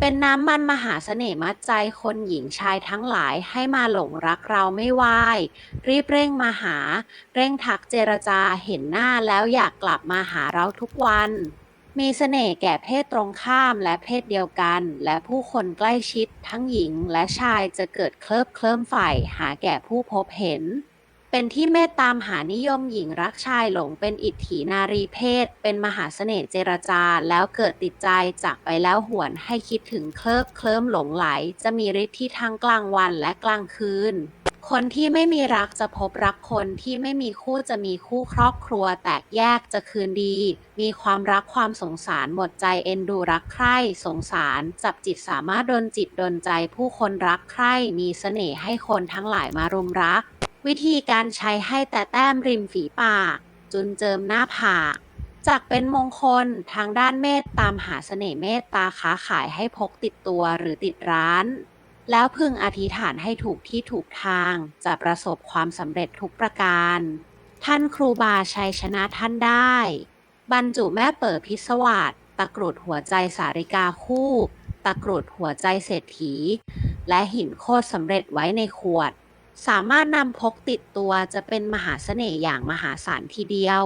เป็นน้ำมันมหาเสน่ห์มัดใจคนหญิงชายทั้งหลายให้มาหลงรักเราไม่ไหวรีบเร่งมาหา เร่งทักเจรจาเห็นหน้าแล้วอยากกลับมาหาเราทุกวัน มีเสน่ห์แก่เพศตรงข้ามและเพศเดียวกัน และผู้คนใกล้ชิดทั้งหญิงและชายจะเกิดเคลิบเคลิ้มใฝ่หาแก่ผู้พบเห็น เป็นที่เมตตามหานิยมหญิงรักชายหลงเป็นอิทธินารีเพศ เป็นมหาเสน่ห์เจรจา แล้วเกิดติดใจจากไปแล้วหวนให้คิดถึงเคลิบเคลิ้มหลงไหล จะมีฤทธิ์ที่ทั้งกลางวันและกลางคืนคนที่ไม่มีรักจะพบรักคนที่ไม่มีคู่จะมีคู่ครอบครัวแตกแยกจะคืนดี มีความรักความสงสารหมดใจเอ็นดูรักใคร่สงสารจับจิตสามารถดนจิตดนใจผู้คนรักใคร่มีเสน่ห์ให้คนทั้งหลายมารุมรัก วิธีการใช้ให้แต่แต้มริมฝีปาก จุนเจิมหน้าผากจากเป็นมงคลทางด้านเมตตามหาเสน่ห์เมตตาค้าขายให้พกติดตัวหรือติดร้าน แล้วพึงอธิษฐานให้ถูกที่ถูกทาง จะประสบความสำเร็จทุกประการ ท่านครูบาชัยชนะท่านได้ บรรจุแม่เปิดพิศวาสตะกรุดหัวใจสาริกาคู่ ตะกรุดหัวใจเศรษฐี และหินโคตรสำเร็จไว้ในขวด สามารถนำพกติดตัวจะเป็นมหาเสน่ห์อย่างมหาศาลทีเดียว